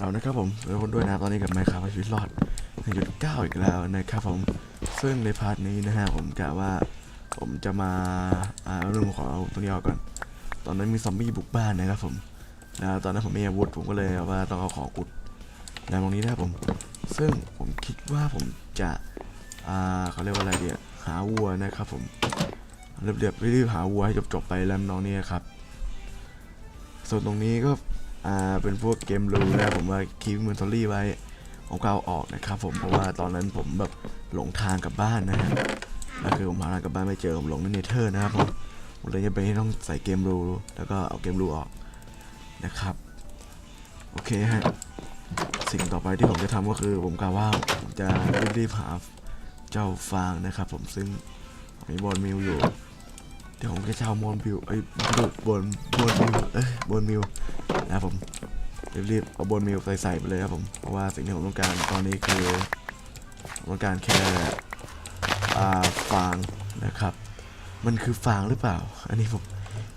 เอานะครับผมทุกคนด้วยนะตอนนี้กับไมค์ครับชีวิตรอด1.9 อีกแล้วนะครับผมซึ่งในพาร์ทนี้นะฮะผมกะว่าผมจะมาอ่าเรื่องของเอาตรงนี้ออกก่อน ตอนนั้นมีซอมบี้บุกบ้านนะครับผมแล้วตอนนั้นผมไม่มีอาวุธผมก็เลยว่าต้องเอาของอุดในตรงนี้นะครับผม ซึ่งผมคิดว่าผมจะอ่าเขาเรียกว่าอะไรเดียหาวัวนะครับผมเรียบเรีบรีบๆหาวัวให้จบๆไปแล้วน้องเนี่ยครับส่วนตรงนี้ก็ อ่าเป็นพวกเกมรูนะผมว่าคีฟมือทอรี่ไว้ผมก็เอาออกนะครับผมเพราะว่าตอนนั้นผมแบบหลงทางกลับบ้านนะฮะแล้วคือผมหาทางกลับบ้านไม่เจอผมหลงในเนเธอร์นะครับผมผมเลยจะไปต้องใส่เกมรูแล้วก็เอาเกมรูออกนะครับโอเคฮะสิ่งต่อไปที่ผมจะทำก็คือผมกะว่าผมจะรีบๆหาเจ้าฟางนะครับ ผมซึ่งมีบอลมิวอยู่เดี๋ยวผมจะเช่ามอนบิวไอ้ยบนบนบนมิวเอ้ยบนมิว นะครับผมรีบๆเอาบนมิวใส่ไปเลยครับผมเพราะว่าสิ่งที่ผมต้องการตอนนี้คือผมต้องการแค่ฟางนะครับ มันคือฟางหรือเปล่า อันนี้ผม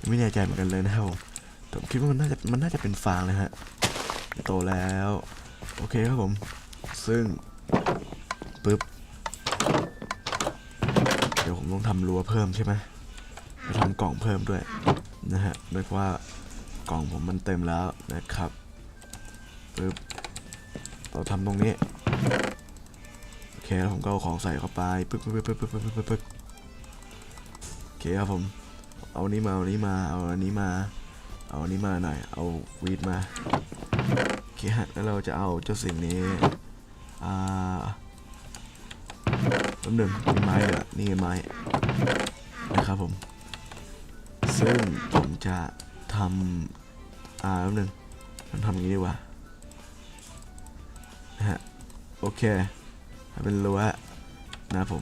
ไม่แน่ใจเหมือนกันเลยนะครับผมผมคิดว่ามันน่าจะมันน่าจะเป็นฟางเลยฮะโตแล้ว โอเคครับผม ซึ่งปึ๊บเดี๋ยวผมต้องทำรั้วเพิ่มใช่ไหมไปทำกล่องเพิ่มด้วยนะฮะด้วยว่า กล่องผมมันเต็มแล้วนะครับปึ๊บเราทำตรงนี้โอเคแล้วผมก็เอาของใส่เข้าไปปึ๊บปึ๊บปึ๊บปึ๊บปึ๊บโอเคครับผมเอานี้มาเอานี้มาเอาอันนี้มา เอาอันนี้มาหน่อยเอาวีดมาโอเคฮะแล้วเราจะเอาเจ้าสิ่งนี้อ่าต้นหนึ่งไม้เหรอนี่ไม้นะครับผมซึ่งผมจะทำ อ่าแป๊บนึงผมทำอย่างนี้ดีกว่านะฮะโอเคเป็นรั้วนะผม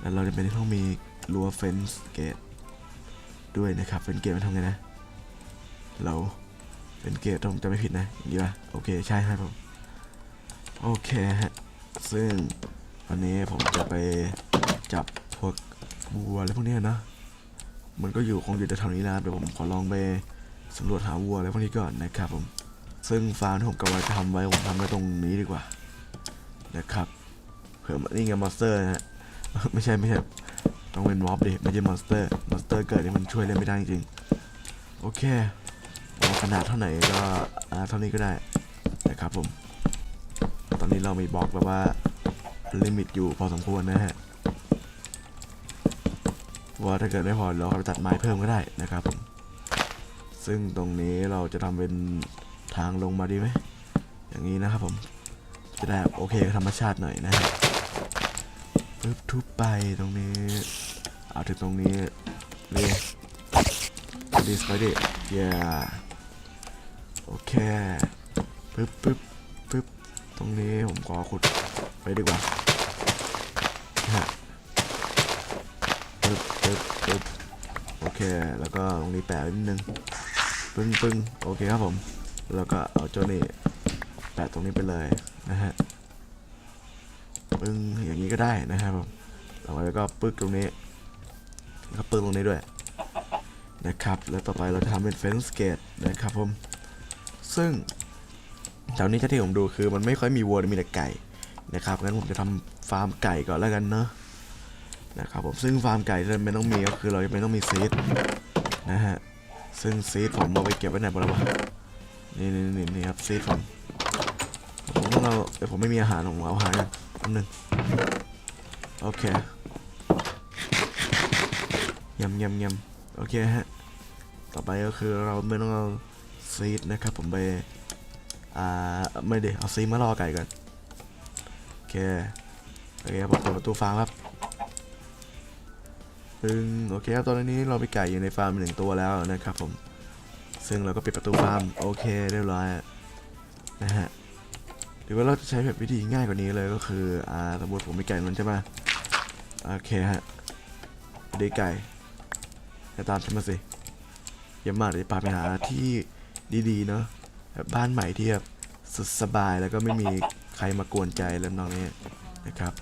แล้วเราจะเป็นต้องมีรั้วเฟนส์เกตด้วยนะครับเฟนเกตมันทำไงนะ เราเฟนเกตต้องจะไม่ผิดนะอย่างนี้ป่ะโอเคใช่ครับผมโอเคฮะซึ่งวันนี้ผมจะไปจับพวกวัวอะไรพวกเนี้ยนะมันก็อยู่คงอยู่แต่แถวนี้นะครับเดี๋ยวผมขอลองไป สำรวจหาวัวอะไรพวกนี้ก่อนนะครับผมซึ่งฟาร์มที่ผมกำลังจะทำไว้ผมทำไว้ตรงนี้ดีกว่านะครับเผื่อนี่ไงมอนสเตอร์นะฮะไม่ใช่ไม่ใช่ต้องเป็นมอบดิไม่ใช่มอนสเตอร์มอนสเตอร์เกิดนี่มันช่วยเล่นไม่ได้จริงๆโอเคขนาดเท่าไหร่ก็เท่านี้ก็ได้นะครับผมตอนนี้เรามีบล็อกแบบว่าลิมิตอยู่พอสมควรนะฮะว่าถ้าเกิดไม่พอเราก็ไปตัดไม้เพิ่มก็ได้นะครับผม ซึ่งตรงนี้เราจะทำเป็นทางลงมาดีไหม อย่างนี้นะครับผม จะได้โอเคธรรมชาติหน่อยนะฮะปึ๊บทุบไปตรงนี้ เอาถึงตรงนี้เลยดีสไปดิเย้โอเคปึ๊บปึ๊บปึ๊บตรงนี้ผมขอขุดไปดีกว่าฮะปึ๊บปึ๊บปึ๊บโอเค แล้วก็ตรงนี้แปะนิดนึง ปึ้งปึ้งโอเคครับผม แล้วก็เอาเจ้านี่แปะตรงนี้ไปเลยนะฮะปึ้งอย่างนี้ก็ได้นะครับผมแล้วก็ปึ๊กตรงนี้แล้วก็ปึ้งตรงนี้ด้วยนะครับ แล้วต่อไปเราจะทำเป็นเฟนส์เกตนะครับผม ซึ่งแถวนี้ที่ผมดูคือมันไม่ค่อยมีวัวมีแต่ไก่นะครับงั้นผมจะทำฟาร์มไก่ก่อนแล้วกันเนอะนะครับผมซึ่งฟาร์มไก่ที่เราไม่ต้องมีก็คือเราจะไม่ต้องมีซีดนะฮะ ซึ่งซีดผมเอาไปเก็บไว้ไหนบ้างวะนี่นี่นี่นี่ครับซีดผมผมต้องเอาเดี๋ยวผมไม่มีอาหารผมเอาอาหารกันแป๊บนึงโอเคยำยำยำโอเคฮะต่อไปก็คือเราไม่ต้องเอาซีดนะครับผมไปอ่าไม่เดี๋ยวเอาซีดมารอไก่ก่อนโอเคโอเคผมเปิดประตูฟาร์มครับ ซึ่งโอเคครับตอนนี้เรามีไก่อยู่ในฟาร์มหนึ่งตัวแล้วนะครับผม ซึ่งเราก็ปิดประตูฟาร์มโอเคเรียบร้อยนะฮะหรือว่าเราจะใช้แบบวิธีง่ายกว่านี้เลยก็คืออ่าสมมติผมมีไก่มันใช่ไหมโอเคฮะดีไก่จะตามฉันมาสิเยี่ยมาเดี๋ยวพาไปหาที่ดีๆเนาะแบบบ้านใหม่ที่แบบสุดสบายแล้วก็ไม่มีใครมากวนใจแล้วน้องนี่นะครับ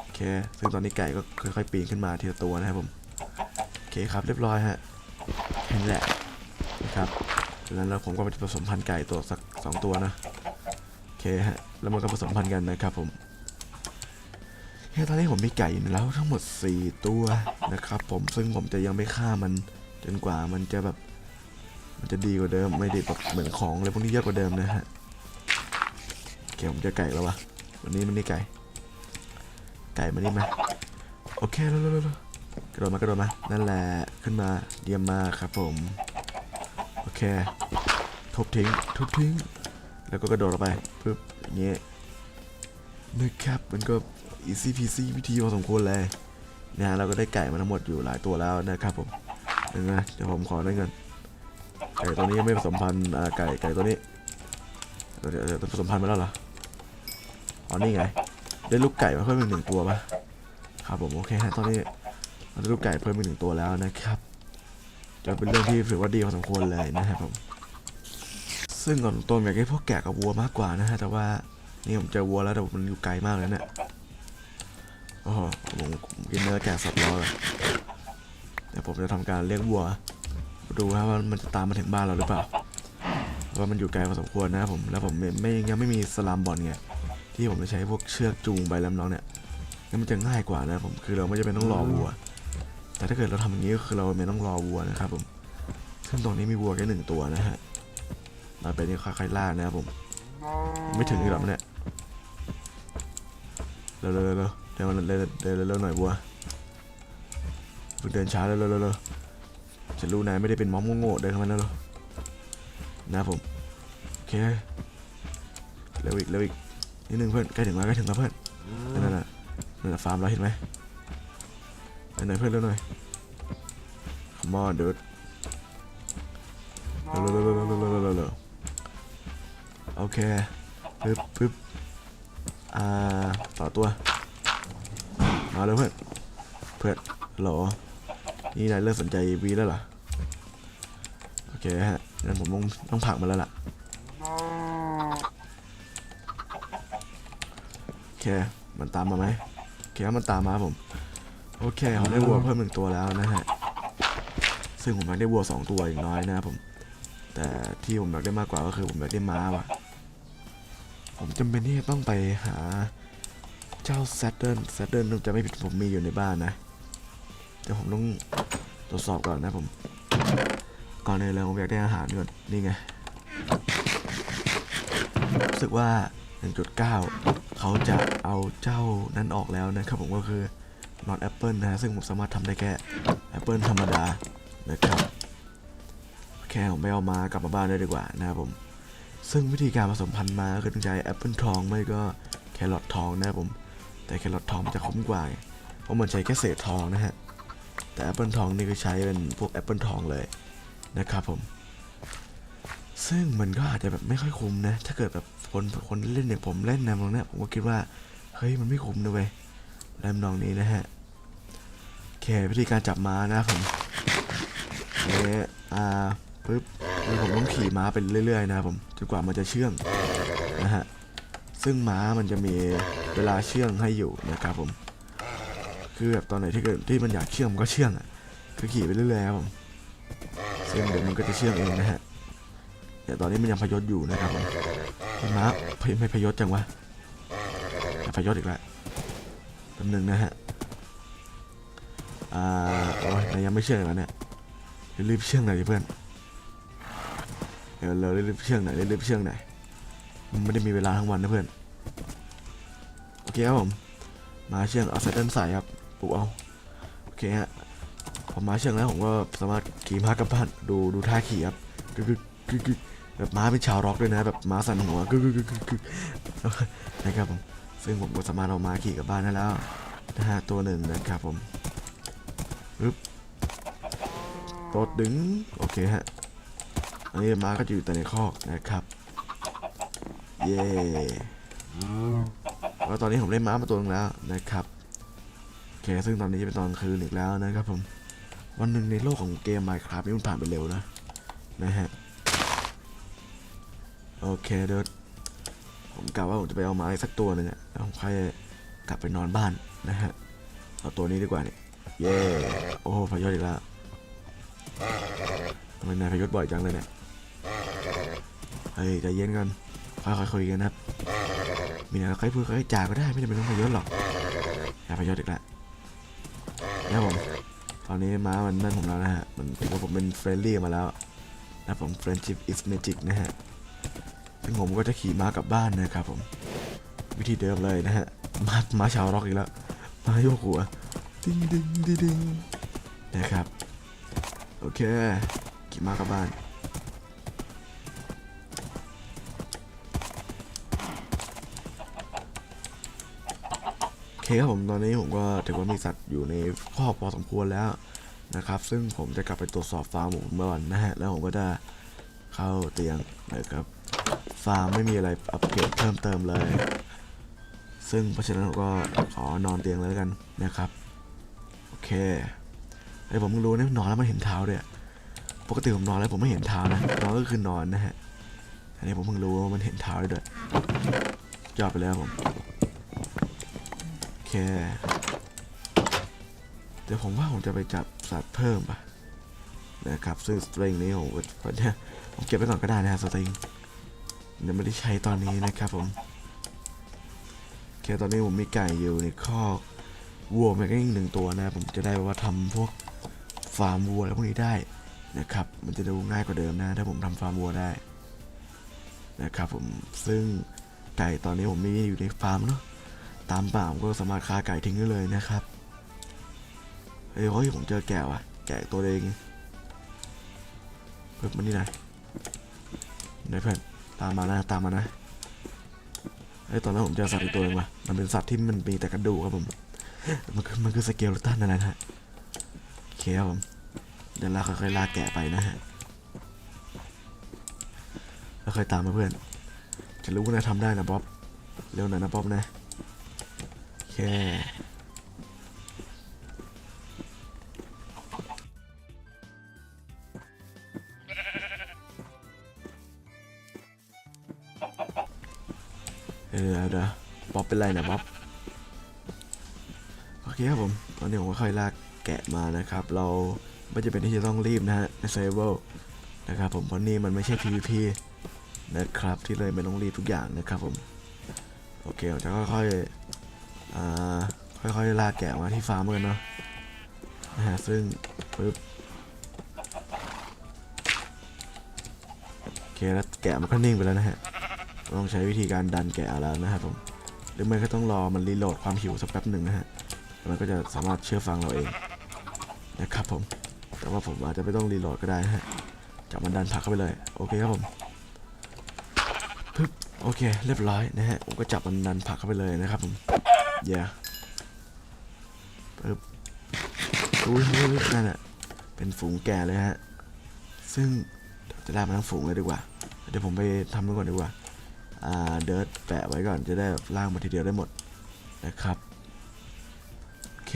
โอเคซึ่งตอนนี้ไก่ก็ค่อยๆปีนขึ้นมาทีละตัวนะครับผม เคครับเรียบร้อยฮะแค่นี้แหละนะครับจากนั้นแล้วผมก็ไปผสมพันธุ์ไก่ตัวสักสองตัวนะโอเคฮะแล้วมันก็ผสมพันธุ์กันนะครับผมเฮ้ยตอนนี้ผมมีไก่อยู่แล้วทั้งหมด 4 ตัวนะครับผมซึ่งผมจะยังไม่ฆ่ามันจนกว่ามันจะแบบมันจะดีกว่าเดิมไม่ได้แบบเหมือนของอะไรพวกนี้เยอะกว่าเดิมนะฮะโอเคผมจะไก่แล้ววะวันนี้มันนี่ไก่ ไก่มานี่มาโอเคเร็วๆๆ กระโดดมากระโดดมา นั่นแหละ ขึ้นมา เยี่ยมมากครับผม โอเค ทุบทิ้ง ทุบทิ้ง แล้วก็กระโดดออกไปปึ๊บอย่างเงี้ยนะครับ มันก็ easy peasy วิธีพอสมควรเลยนะฮะเราก็ได้ไก่มาทั้งหมดอยู่หลายตัวแล้วนะครับผมเดี๋ยวนะเดี๋ยวผมขอได้เงินไก่ตัวนี้ยังไม่ผสมพันธุ์ไก่ไก่ตัวนี้เดี๋ยวผสมพันธุ์มาแล้วเหรออ๋อนี่ไง ได้ลูกไก่มาเพิ่มอีกหนึ่งตัวปะครับผมโอเคฮะตอนนี้ เราได้ลูกไก่เพิ่มอีกหนึ่งตัวแล้วนะครับจะเป็นเรื่องที่ถือว่าดีพอสมควรเลยนะครับผมซึ่งก่อนตรงอยากให้พวกแกะกับวัวมากกว่านะฮะแต่ว่านี่ผมเจอวัวแล้วแต่มันอยู่ไกลมากเลยเนี่ยโอ้โหผมกินเนื้อแกะสับล้อเลยเดี๋ยวผมจะทำการเลี้ยงวัว ดูฮะว่ามันจะตามมาถึงบ้านเราหรือเปล่าเพราะว่ามันอยู่ไกลพอสมควรนะครับผมแล้วผมไม่ไมยังไม่มีสลามบอลไงที่ผมจะใช้พวกเชือกจูงไปแล้วน้องเนี่ยงั้นมันจะง่ายกว่านะครับผมคือเราไม่จำเป็นต้องรอวัว แต่ถ้าเกิดเราทำอย่างนี้ก็คือเราไม่ต้องรอวัวนะครับผมซึ่งตรงนี้มีวัวแค่หนึ่งตัวนะฮะเราไปนี่ค่อยๆล่านะครับผม ไม่ถึงอีกหรอกเนี่ยเร็วๆเร็วๆเร็วเร็วเร็วเร็วเร็วเร็วหน่อยวัวเพิ่งเดินช้าเร็วเร็วเร็วฉันรู้นายไม่ได้เป็นมอมโง่ๆเดินเข้ามาแล้วเร็วนะผมโอเคเร็วอีกเร็วอีกนิดนึงเพื่อนใกล้ถึงแล้วใกล้ถึงแล้วเพื่อนนั่นน่ะนั่นน่ะฟาร์มเราเห็นไหม ไหนเพื่อนเร็วหน่อย come on dude เร็วเร็วเร็วเร็วเร็วร็วโอเคปึ๊บปึ๊บอ่าต่อตัวมาเลยเพื่อนเพื่อนหรอนี่นายเริ่มสนใจวีแล้วเหรอโอเคฮะงั้นผมต้องต้องผักมาแล้วล่ะโอเคมันตามมาไหมโอเคมันตามมาผม โอเคผมได้วัวเพิ่มหนึ่งตัวแล้วนะฮะ ซึ่งผมอยากได้วัวสองตัวอย่างน้อยนะครับผม แต่ที่ผมอยากได้มากกว่าก็คือผมอยากได้ม้าว่ะ ผมจำเป็นที่จะต้องไปหาเจ้าแซดเดิลแซดเดิลจะไม่ผิดผมมีอยู่ในบ้านนะเดี๋ยวผมต้องตรวจสอบก่อนนะผม ก่อนอื่นเลยผมอยากได้อาหารก่อน นี่ไง รู้สึกว่า 1.9 เขาจะเอาเจ้านั้นออกแล้วนะครับผมก็คือ นอตแอปเปิลนะฮะซึ่งผมสามารถทำได้แค่แอปเปิลธรรมดานะครับแค่ผมไม่เอามากลับมาบ้านได้ดีกว่านะครับผม ซึ่งวิธีการผสมพันธุ์มาก็คือต้องใช้แอปเปิลทองไม่ก็แครอททองนะครับผม แต่แครอททองมันจะคุ้มกว่าเพราะมันใช้แค่เศษทองนะฮะแต่แอปเปิลทองนี่คือใช้เป็นพวกแอปเปิลทองเลยนะครับผม ซึ่งมันก็อาจจะแบบไม่ค่อยคุ้มนะ ถ้าเกิดแบบคนคนเล่นอย่างผมเล่นนวตรงเนี้ยผมก็คิดว่า เฮ้ยมันไม่คุ้มนะเว้ย แนวตรงนี้นะฮะโอเควิธีการจับม้านะผมเออ่าปึ๊บคือผมต้องขี่ม้าไปเรื่อยๆนะผมจนกว่ามันจะเชื่องนะฮะซึ่งม้ามันจะมีเวลาเชื่องให้อยู่นะครับผม คือแบบตอนไหนที่เกิดที่มันอยากเชื่องมันก็เชื่องอะคือขี่ไปเรื่อยๆครับผมซึ่งเดี๋ยวมันก็จะเชื่องเองนะฮะแต่ตอนนี้มันยังพยศอยู่นะครับผมม้าพยไม่พยศจังวะพยศอีกแล้ว แป๊บนึงนะฮะ อ่าโอ้ยนายยังไม่เชื่องอีกแล้วเนี่ยรีบเชื่องหน่อยเพื่อนเดี๋ยวเรารีบเชื่องหน่อยรีบเชื่องหน่อยมันไม่ได้มีเวลาทั้งวันนะเพื่อน โอเคครับผม มาเชื่องเอาไซเดิลใส่ครับปลุกเอา โอเคฮะพอมาเชื่องแล้วผมก็สามารถขี่ม้ากลับบ้านดูดูท่าขี่ครับกึกกึกกึกแบบม้าเป็นชาวร็อกด้วยนะแบบม้าสั่นหัวกึกกึกกึกกึกนะครับผม ซึ่งผมก็สามารถเอาม้าขี่กลับบ้านได้แล้วนะฮะตัวหนึ่งนะครับผมปึ๊บตดดึง โอเคฮะ อันนี้ม้าก็จะอยู่แต่ในคอกนะครับ เย้แล้วตอนนี้ผมได้ม้ามาตัวนึงแล้วนะครับโอเคซึ่งตอนนี้จะเป็นตอนคืนอีกแล้วนะครับผม วันหนึ่งในโลกของเกม Minecraft นี่มันผ่านไปเร็วนะ นะฮะ โอเคเดี๋ยว ผมกะว่าผมจะไปเอาไม้สักตัวหนึ่งอะแล้วผมค่อยกลับไปนอนบ้านนะฮะ เอาตัวนี้ดีกว่าเนี่ยเย้โอ้โหพยศอีกแล้วทำไมนายพยศบ่อยจังเลยเนี่ย เฮ้ยใจเย็นกันค่อยๆคุยกันนะครับ มีอะไรค่อยพูดค่อยจาก็ได้ไม่จำเป็นต้องพยศหรอกอย่าพยศอีกแล้วนะผมตอนนี้ม้ามันนั่นผมแล้วนะฮะ มันถือว่าผมเป็นเฟรนลี่มาแล้วนะผม friendship is magic นะฮะ ซึ่งผมก็จะขี่ม้ากลับบ้านนะครับผม วิธีเดิมเลยนะฮะม้าม้าชาวร็อกอีกแล้วม้าโยกหัวดิ้งดิ้งดิ้งดงนะครับ โอเคขี่ม้ากลับบ้านโอเคครับผมตอนนี้ผมก็ถือว่ามีสัตว์อยู่ในครอกพอสมควรแล้วนะครับ ซึ่งผมจะกลับไปตรวจสอบฟาร์มผมก่อวันนะฮะแล้วผมก็จะเข้าเตียงนะครับ ฟาร์มไม่มีอะไรอัปเกรดเพิ่มเติมเลย ซึ่งเพราะฉะนั้นผมก็ขอนอนเตียงแล้วกันนะครับ โอเคไอ้ผมเพิ่งรู้นะนอนแล้วมันเห็นเท้าด้วยปกติผมนอนแล้วผมไม่เห็นเท้านะนอนก็คือนอนนะฮะอันนี้ผมเพิ่งรู้ว่ามันเห็นเท้าด้วยยอดไปแล้วผมโอเคเดี๋ยวผมว่าผมจะไปจับสัตว์เพิ่มปะนะครับซึ่งสตริงนี้ผมก็ผมจะผมเก็บไว้ก่อนก็ได้นะฮะสตริง ยวไม่ได้ใช้ตอนนี้นะครับผมโอเคตอนนี้ผมมีไก่อยู่ในคอกวัวแม่ก็อีกหนึ่งตัวนะผมจะได้ว่าทำพวกฟาร์มวัวอะไรพวกนี้ได้นะครับ มันจะดูง่ายกว่าเดิมนะ ถ้าผมทำฟาร์มวัวได้นะครับผมซึ่งไก่ตอนนี้ผมมีอยู่ในฟาร์มเนาะตามป่าผมก็สามารถฆ่าไก่ทิ้งได้เลยนะครับเฮ้ยเฮ้ยผมเจอแกะว่ะ แกะตัวเองเพิ่มมานี่หน่อยไหนเพื่อน ตามมานะตามมานะเฮ้ตอนนั้นผมเจอสัตว์อีกตัวหนึงว่ะมันเป็นสัตว์ที่มันมีแต่กระดูกครับผมมันคือมันคือสเกลตันนั่นแหละฮะโอเคครับผมเดี๋ยวเราค่อยๆลากแกะไปนะฮะแล้วค่อยตามมาเพื่อน จะรู้นะทำได้นะบ๊อบเร็วหน่อยนะป๊อบนะโอเค เออเดี๋ยวป๊อบเป็นไรนะป๊อบโอเคครับผม ตอนนี้ผมก็ค่อยลากแกะมานะครับ เราไม่จะเป็นที่จะต้องรีบนะฮะในเซเวลนะครับผมเพราะนี่มันไม่ใช่ PVP นะครับ ที่เลยไม่ต้องรีบทุกอย่างนะครับผม โอเคผมจะค่อยๆอ่าค่อยๆลากแกะมาที่ฟาร์มกันเนาะนะฮะซึ่งปึ๊บโอเคแล้วแกะมันก็นิ่งไปแล้วนะฮะ ต้องใช้วิธีการดันแกะแล้วนะครับผมหรือไม่ก็ต้องรอมันรีโหลดความหิวสักแป๊บหนึ่งนะฮะมันก็จะสามารถเชื่อฟังเราเองนะครับผม แต่ว่าผมอาจจะไม่ต้องรีโหลดก็ได้ะฮะจับมันดันผักเข้าไปเลย โอเคครับผมปึ๊บโอเค เรียบร้อยนะฮะผมก็จับมันดันผักเข้าไปเลยนะครับผมเย่ปึ๊บอุ้ยอุ้ยอุ้ยนั่นแหะเป็นฝูงแก่เลยฮะซึ่งจะได้มาทั้งฝูงเลยดีกว่า เดี๋ยวผมไปทำมันก่อนดีกว่า เดิร์ดแปะไว้ก่อนจะได้ล่างมาทีเดียวได้หมดนะครับโอเค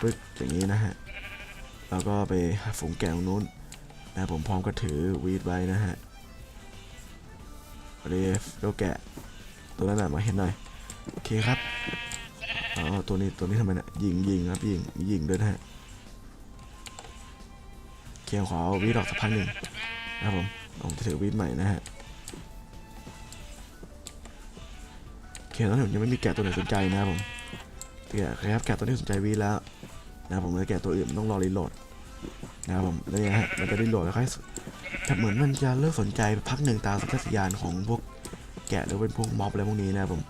ปึ๊บอย่างนี้นะฮะแล้วก็ไปหาฝูงแก่ตรงนู้นนะผมพร้อมก็ถือวีดไว้นะฮะเรฟโลแกะตัวนั้นน่ะมาเห็นหน่อยโอเคครับอ๋อตัวนี้ตัวนี้ทำไมนี่ยยิงยิงครับยิงยิงด้วยนะฮะเคียงขวาเอาวีดออกสักพักหนึ่งนะครับผมผมจะถือวีดใหม่นะฮะ เคตอนนี้ผมยังไม่มีแกะตัวไหนสนใจนะครับผมแกะครับแกะตัวนี้สนใจวีแล้วนะผมเลยแกะตัวอื่นต้องรอรีโหลดนะครับผมแล้วเนี่ยฮะมันจะรีโหลดแล้วค่อยแต่เหมือนมันจะเลิกสนใจพักหนึ่งตามสัญชาตญาณของพวกแกะหรือเป็นพวกม็อบอะไรพวกนี้นะครับผม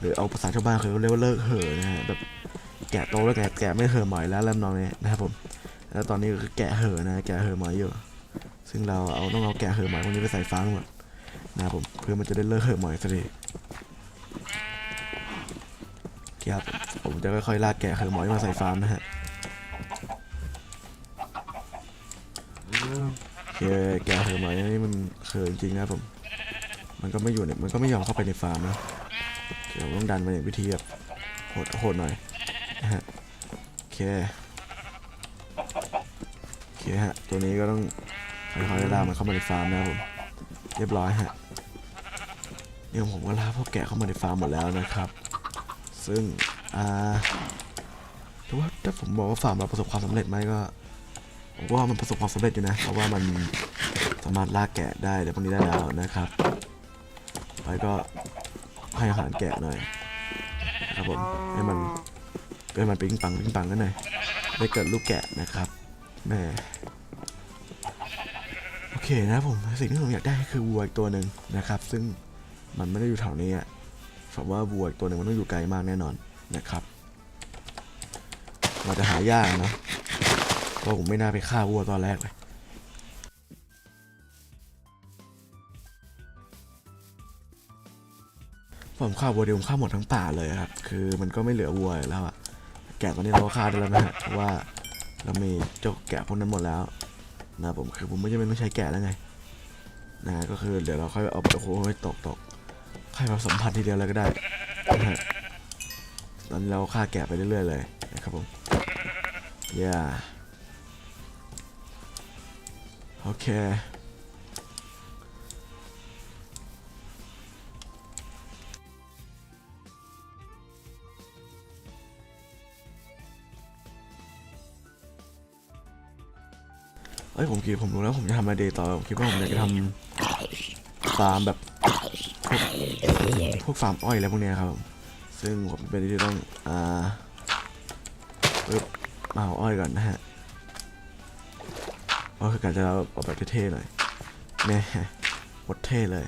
หรือเอาภาษาชาวบ้านเขาเรียกว่าเลิกเห่อนะฮะแบบแกะโตแล้วแกะแกะไม่เห่อหมอยแล้วแล้วนองเนี่ยนะครับผมแล้วตอนนี้ก็คือแกะเห่อนะแกะเห่อหมอยอยู่ซึ่งเราเอาต้องเอาแกะเห่อหมอยพวกนี้ไปใส่ฟาหมดนะครับผมเพื่อมันจะได้เลิกเห่อหมอยสักที ครับ ผมจะค่อยๆลากแกะเห่อะหมอยมาใส่ฟาร์มนะฮะโอเคแกะเห่อะหมอยนี่มันเห่อะจริงนะผม มันก็ไม่อยู่เนี่ยมันก็ไม่ยอมเข้าไปในฟาร์มนะเดี๋ยวต้องดันมาอย่างวิธีแบบโหดโหดหน่อยนะฮะโอเคโอเคฮะตัวนี้ก็ต้องค่อยๆลากมันเข้ามาในฟาร์มนะครับผมเรียบร้อยฮะเนี่ยผมก็ลากพวกแกะเข้ามาในฟาร์มหมดแล้วนะครับ ซึ่งอ่าแต่ว่าถ้าผมบอกว่าฟาร์มเราประสบความสำเร็จไหมก็ผมว่ามันประสบความสำเร็จอยู่นะ เพราะว่ามันสามารถลากแกะได้เดี๋ยวพวกนี้ได้แล้วนะครับไปก็ให้อาหารแกะหน่อยนะครับผมให้มันให้มันปิ้งปังปิ้งปังกันหน่อยได้เกิดลูกแกะนะครับแม่โอเคนะผมสิ่งที่ผมอยากได้คือวัวอีกตัวหนึ่งนะครับ ซึ่งมันไม่ได้อยู่แถวนี้อะ ผมว่าวัวอีกตัวหนึ่งมันต้องอยู่ไกลมากแน่นอนนะครับเราจะหายากนะเพราะผมไม่น่าไปฆ่าวัวตอนแรกเลยผมฆ่าวัวเดียวผมฆ่าหมดทั้งป่าเลยครับ คือมันก็ไม่เหลือวัวแล้วอะแกะตอนนี้เราก็ฆ่าได้แล้วนะฮะเพราะว่าเรามีเจ้าแกะพวกนั้นหมดแล้วนะผมคือผมไม่จำเป็นต้องใช้แกะแล้วไงนะฮะก็คือเดี๋ยวเราค่อยเอาโอ้โหตกตก ค่อยมาสัมผัสทีเดียวเลยก็ได้ ตอนเราฆ่าแกะไปเรื่อยๆเลยนะครับผมย่าโอเคเอ้ยผมคิดผมรู้แล้วผมจะทำอะไรดีต่อผมคิดว่าผมอยากจะทำฟาร์มแบบ พวกพวกฟาร์มอ้อยอะไรพวกเนี้ยครับ ซึ่งผมเป็นที่ต้อง อ่าปึ๊บมาเอาอ้อยก่อนนะฮะก็คือการจะเอาแบบเท่ๆหน่อยแน่หมดเท่เลย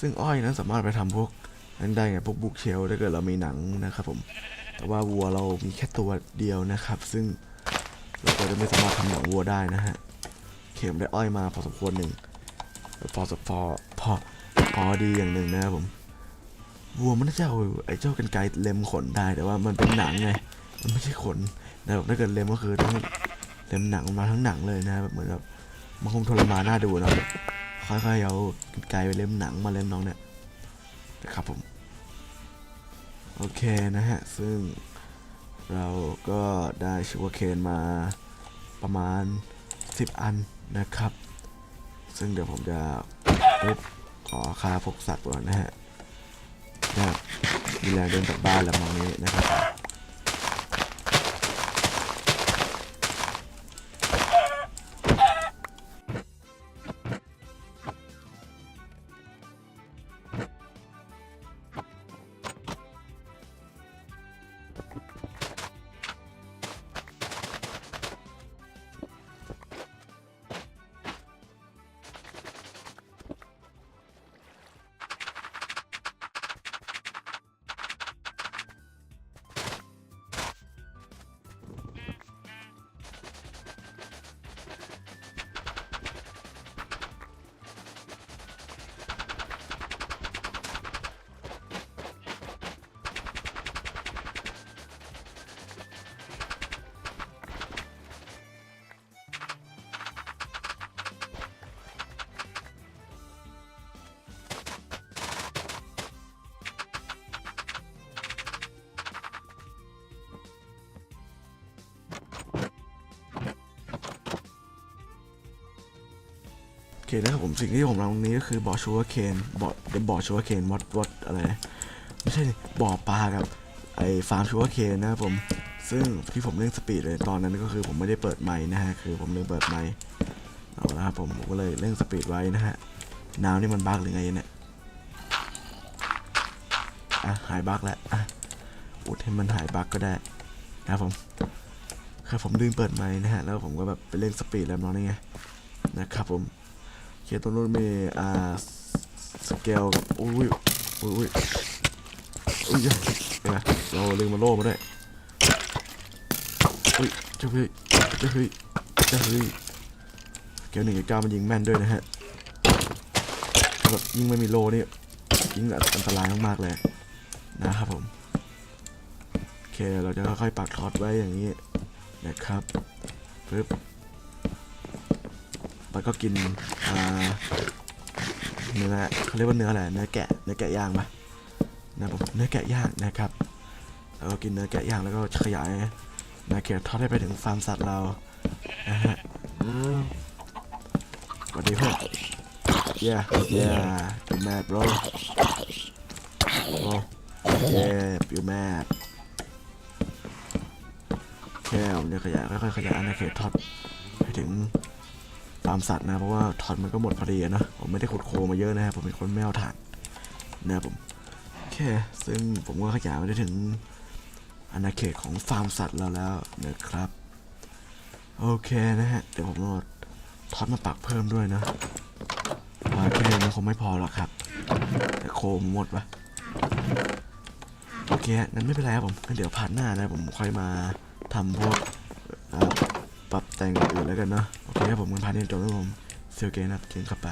ซึ่งอ้อยนั้นสามารถไปทำพวกนั้นได้ไงพวกบุกเชลถ้าเกิดเรามีหนังนะครับผม แต่ว่าวัวเรามีแค่ตัวเดียวนะครับ ซึ่งเราก็จะไม่สามารถทำหนังวัวได้นะฮะ เข็มได้อ้อยมาพอสมควรหนึ่งพอสพอพอ พอดีอย่างหนึ่งนะครับผมวัวมันน่าจะเอาไอ้เจ้ากันไกรเล็มขนได้แต่ว่ามันเป็นหนังไงมันไม่ใช่ขนนะครับถ้าเกิดเล็มก็คือต้องเล็มหนังมาทั้งหนังเลยนะแบบเหมือนแบบมันคงทรมานน่าดูนะค่อยๆเอากันไกรไปเล็มหนังมาเล็มน้องเนี่ยนะครับผมโอเคนะฮะซึ่งเราก็ได้ชูเกอร์เคนมาประมาณ 10 อันนะครับ ซึ่งเดี๋ยวผมจะ อ๋อค่าพวกสัตว์ก่อนนะฮะนะมีแรงเดินกลับบ้านแล้วมองนี้นะครับ เคนะครับผมสิ่งที่ผมทำตรงนี้ก็คือบ่อชูเอเคนบ่อเดี๋ยวบ่อชูเอเคนวัดวัดอะไรไม่ใช่บ่อปลากับไอฟาร์มชูเอเคนนะครับผมซึ่งที่ผมเล่นสปีดเลยตอนนั้นก็คือผมไม่ได้เปิดไมค์นะฮะคือผมเลืมเปิดไมค์เอาละครับผมผมก็เลยเล่นสปีดไว้นะฮะน้ำนี่มันบักหรือไงเนี่ยอะหายบักแล้วอะอุดให้มันหายบักก็ได้นะครับผมคือผมลืมเปิดไมค์นะฮะแล้วผมก็แบบไปเล่นสปีดแล้วน้องนี่ไงนะครับผม เคตรงนู้นมีอ่าสเกลกับอุ้ยอุ้ยอุ้ยอุ้ยเนไหมเราลืมมาโล่มาด้วยอุ้ยเจ้าเฮ้ยเจ้าเฮ้ยเจ้าเฮ้ยสเกลหนึ่งกับเก้ามันยิงแม่นด้วยนะฮะแบบยิงไม่มีโล่นี่ยิงอันตรายมากๆเลยนะครับผมโอเคเราจะค่อยๆปักทอดไว้อย่างนี้นะครับปึ๊บ แล้วก็กินเนื้อเขาเรียกว่าเนื้ออะไรเนื้อแกะเนื้อแกะย่างปะนะผมเนื้อแกะย่างนะครับแล้วก็กินเนื้อแกะย่างแล้วก็ขยายนะเขียทอดให้ไปถึงฟาร์มสัตว์เรานะฮะสวัสดีเพื่อน yeah yeah you mad bro bro yeah you mad แค่ผมจะขยายค่อยๆขยายอาณาเขตทอดให้ถึงาร์มสัตว์นะเพราะว่าถอดมันก็หมดพอดีนะผมไม่ได้ขุดโคมาเยอะนะครับผมเป็นคนไม่เอาถ่านนะครับผมโอเคซึ่งผมก็ขยายมาได้ถึงอาณาเขตของฟาร์มสัตว์เราแล้วนะครับโอเคนะฮะเดี๋ยวผมเอาท็อตมาปักเพิ่มด้วยนะว่าแค่นี้มันคงไม่พอหรอกครับ แต่โคมหมดปะโอเคนั้นไม่เป็นไรครับผมเดี๋ยวผ่านหน้านะผมค่อยมาทำพวกปรับแต่งอื่นแล้วกันเนาะ เคครับผมงั้นผ่านนี้จบแล้วผมเซลเกนครับเกนข้าไป